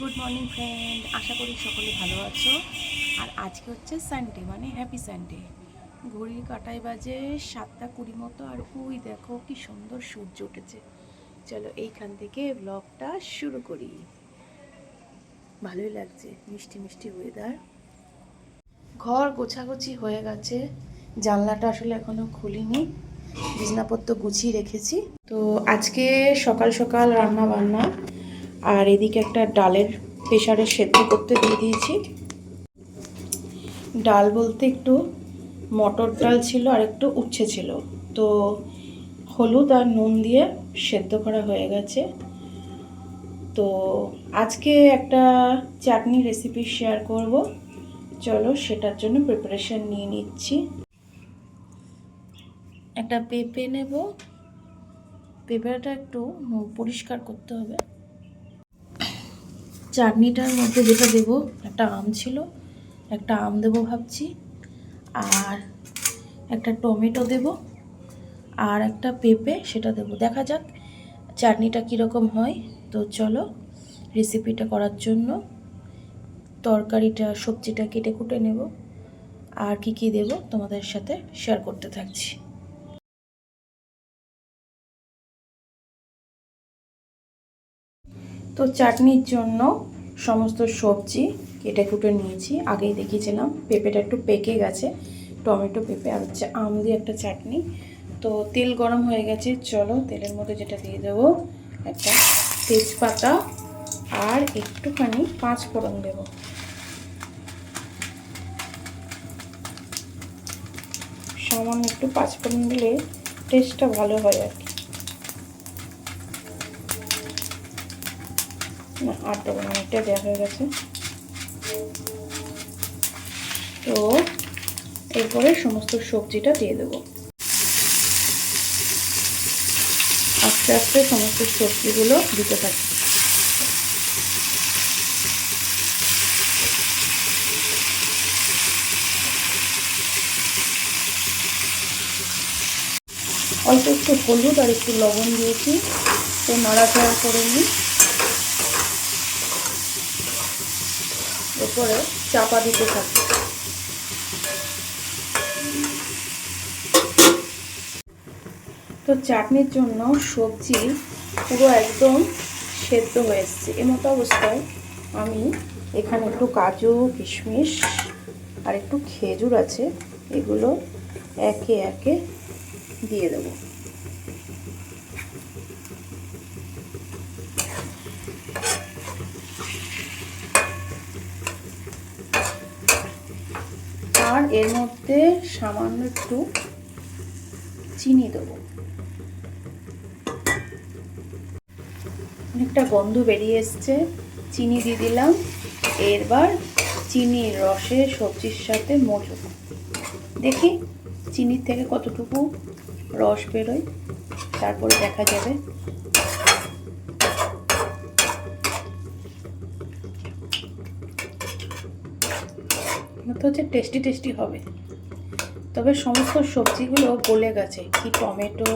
Good morning friend আশা করি সকলে ভালো আছো। আর আজকে হচ্ছে সানডে মানে হ্যাপি সানডে ঘড়ির কাটায় বাজে সাতটা কুড়ি মতো, আর ওই দেখো কি সুন্দর সূর্য উঠেছে। চলো এইখান থেকে ব্লগটা শুরু করি। ভালোই লাগছে, মিষ্টি মিষ্টি ওয়েদার ঘর গোছাগুছি হয়ে গেছে। জানলাটা আসলে এখনও খুলিনি। বিছনাপত্র গুছিয়ে রেখেছি। তো আজকে সকাল সকাল রান্না বান্না আর এদিকে একটা ডালের প্রেশারে সেদ্ধ করতে দিয়ে দিয়েছি। ডাল বলতে একটু মটর ডাল ছিল আর একটু উচ্ছে ছিল। তো হলুদ আর নুন দিয়ে সেদ্ধ করা হয়ে গেছে। তো আজকে একটা চাটনি রেসিপি শেয়ার করব। চলো সেটার জন্য প্রিপারেশন নিয়ে নিচ্ছি। একটা পেঁপে নেব। পেঁপেটা একটু পরিষ্কার করতে হবে। চাটনিটার মধ্যে যেটা দেব, একটা আম ছিল, একটা আম দেবো ভাবছি, আর একটা টমেটো দেব, আর একটা পেঁপে সেটা দেব। দেখা যাক চাটনিটা কীরকম হয়। তো চলো রেসিপিটা করার জন্য তরকারিটা, সবজিটা কেটে কুটে নেব। আর কি কি দেব তোমাদের সাথে শেয়ার করতে থাকছি। তো চাটনির জন্য সমস্ত সবজি কেটে কুটে নিয়েছি। আগেই দেখিয়েছিলাম, পেঁপেটা একটু পেকে গেছে। টমেটো, পেঁপে আর হচ্ছে আম দিয়ে একটা চাটনি। তো তেল গরম হয়ে গেছে, চলো তেলের মধ্যে যেটা দিয়ে দেবো, একটা তেজপাতা আর একটুখানি পাঁচ ফোড়ন দেব। সামান্য একটু পাঁচ ফোড়ন দিলে টেস্টটা ভালো হয় আর কি। দেবো না অনেকটা দেওয়া হয়ে গেছে। তো এরপরে সমস্ত সবজিটা দিয়ে দেবো। আস্তে আস্তে সমস্ত সবজিগুলো দিতে থাকি। অল্প একটু হলুদ আর একটু লবণ দিয়েছি। তো নাড়াচাড়া করে নিই। এরপরে চাপা দিতে থাকি। তো চাটনির জন্য সবজি পুরো একদম সেদ্ধ হয়ে এসছে। এমতো অবস্থায় আমি এখানে একটু কাজু, কিশমিশ আর একটু খেজুর আছে, এগুলো একে একে দিয়ে দেবো। আর এর মধ্যে সামান্য একটু চিনি দেবো। অনেকটা গন্ধ বেরিয়ে এসছে, চিনি দিয়ে দিলাম। এরবার চিনির রসে সবজির সাথে মজু দেখি চিনির থেকে কতটুকু রস বেরোয়, তারপরে দেখা যাবে। তো হচ্ছে টেস্টি টেস্টি হবে। তবে সমস্ত সবজিগুলো গলে গেছে, কি টমেটো,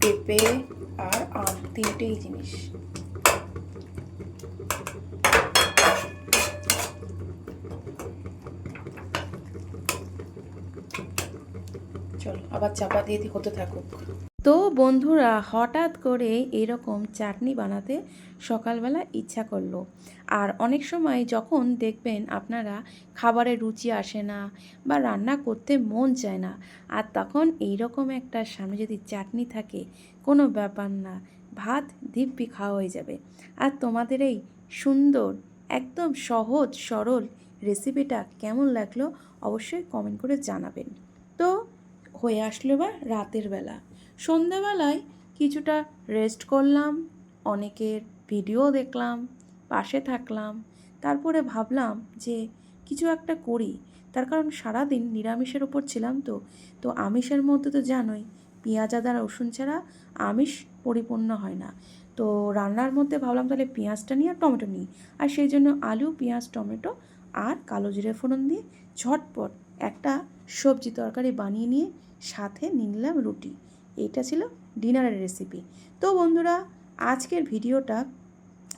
পেঁপে আর আম, তিনটেই জিনিস। চলো, আবার চাপা দিয়ে হতে থাকুক। তো বন্ধুরা, হঠাৎ করে এরকম চাটনি বানাতে সকালবেলা ইচ্ছা করল। আর অনেক সময় যখন দেখবেন আপনারা খাবারের রুচি আসে না বা রান্না করতে মন চায় না, আর তখন এই রকম একটা সামনে যদি চাটনি থাকে, কোনো ব্যাপার না, ভাত দিব্যি খাওয়া হয়ে যাবে। আর তোমাদের এই সুন্দর, একদম সহজ, সরল রেসিপিটা কেমন লাগল অবশ্যই কমেন্ট করে জানাবেন। তো হয়ে আসলো বা রাতের বেলা। সন্ধ্যাবেলায় কিছুটা রেস্ট করলাম, অনেকের ভিডিও দেখলাম, পাশে থাকলাম। তারপরে ভাবলাম যে কিছু একটা করি, তার কারণ সারাদিন নিরামিষের ওপর ছিলাম তো। তো আমিষের মধ্যে তো জানোই, পেঁয়াজ, আদা, রসুন ছাড়া আমিষ পরিপূর্ণ হয় না। তো রান্নার মধ্যে ভাবলাম তাহলে পেঁয়াজটা নিই আর টমেটো নিই। আর সেই জন্য আলু, পেঁয়াজ, টমেটো আর কালো জিরে ফোড়ন দিয়ে ঝটপট একটা সবজি তরকারি বানিয়ে নিয়ে সাথে নিলাম রুটি। এইটা ছিল ডিনারের রেসিপি তো বন্ধুরা, আজকের ভিডিওটা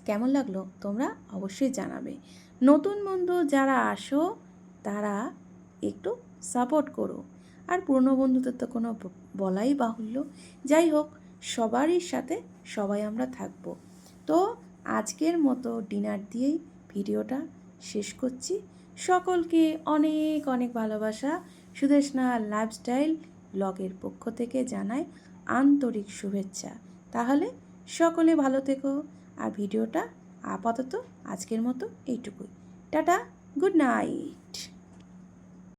কেমন লাগল তোমরা অবশ্যই জানাবে। নতুন বন্ধু যারা আসো, তারা একটু সাপোর্ট করো। আর পুরনো বন্ধুদের তো কোনো বলাই বাহুল্য। যাই হোক, সবারই সাথে সবাই আমরা থাকব। তো আজকের মতো ডিনার দিয়েই ভিডিওটা শেষ করছি। সকলকে অনেক অনেক ভালোবাসা। সুদেশনা লাইফস্টাইল ব্লগের পক্ষ থেকে জানাই আন্তরিক শুভেচ্ছা। তাহলে সকলে ভালো থেকো। আর ভিডিওটা আপাতত আজকের মতো এইটুকুই। Tata, good night.